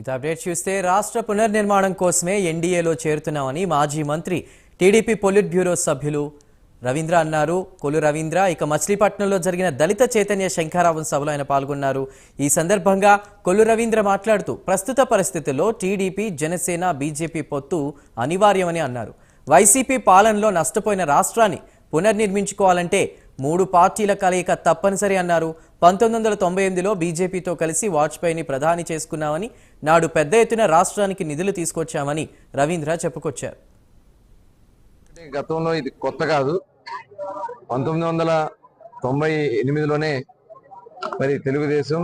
ఇత అప్డేట్ చూస్తే రాష్ట్ర పునర్నిర్మాణం కోసమే ఎన్డీఏలో చేరుతున్నామని మాజీ మంత్రి టీడీపీ పొలిట్ బ్యూరో సభ్యులు రవీంద్ర అన్నారు. కొలు రవీంద్ర ఇక మచిలీపట్నంలో జరిగిన దళిత చైతన్య శంఖారావం సభలో ఆయన పాల్గొన్నారు. ఈ సందర్భంగా కొల్లు రవీంద్ర మాట్లాడుతూ ప్రస్తుత పరిస్థితుల్లో టీడీపీ జనసేన బీజేపీ పొత్తు అనివార్యమని అన్నారు. వైసీపీ పాలనలో నష్టపోయిన రాష్ట్రాన్ని పునర్నిర్మించుకోవాలంటే మూడు పార్టీల కలయిక తప్పనిసరి అన్నారు. పంతొమ్మిది వందల తొంభై ఎనిమిదిలో బీజేపీతో కలిసి వాజ్పేయిని ప్రధాని చేసుకున్నామని నాడు పెద్ద ఎత్తున రాష్ట్రానికి నిధులు తీసుకొచ్చామని రవీంద్ర చెప్పుకొచ్చారు. గతంలో ఇది కొత్త కాదు. పంతొమ్మిది వందల తొంభై ఎనిమిదిలోనే మరి తెలుగుదేశం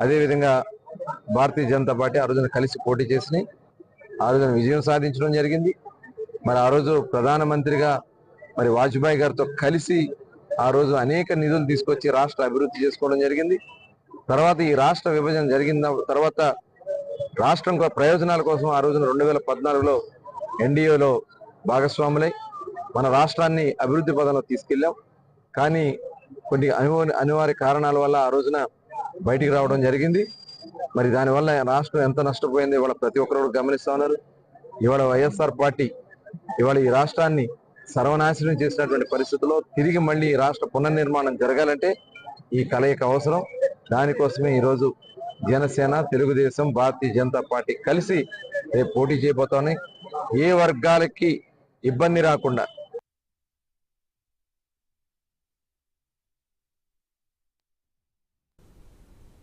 అదేవిధంగా భారతీయ జనతా పార్టీ ఆ రోజున కలిసి పోటీ చేసినాయి. ఆ రోజున విజయం సాధించడం జరిగింది. మరి ఆ రోజు ప్రధానమంత్రిగా మరి వాజ్పేయి గారితో కలిసి ఆ రోజు అనేక నిధులు తీసుకొచ్చి రాష్ట్ర అభివృద్ధి చేసుకోవడం జరిగింది. తర్వాత ఈ రాష్ట్ర విభజన జరిగిన తర్వాత రాష్ట్రం ప్రయోజనాల కోసం ఆ రోజున రెండు వేల పద్నాలుగులో ఎన్డీఏలో భాగస్వాములై మన రాష్ట్రాన్ని అభివృద్ధి పదంలో తీసుకెళ్ళాం. కానీ కొన్ని అనివార్య అనివార్య కారణాల వల్ల ఆ రోజున బయటికి రావడం జరిగింది. మరి దానివల్ల రాష్ట్రం ఎంత నష్టపోయింది ఇవాళ ప్రతి ఒక్కరు కూడా గమనిస్తా ఉన్నారు. ఇవాళ వైఎస్ఆర్ పార్టీ ఇవాళ ఈ రాష్ట్రాన్ని సర్వనాశనం చేసినటువంటి పరిస్థితుల్లో తిరిగి మళ్ళీ రాష్ట్ర పునర్నిర్మాణం జరగాలంటే ఈ కలయిక అవసరం. దానికోసమే ఈరోజు జనసేన తెలుగుదేశం భారతీయ జనతా పార్టీ కలిసి రేపు పోటీ చేయబోతామని ఏ వర్గాలకి ఇబ్బంది రాకుండా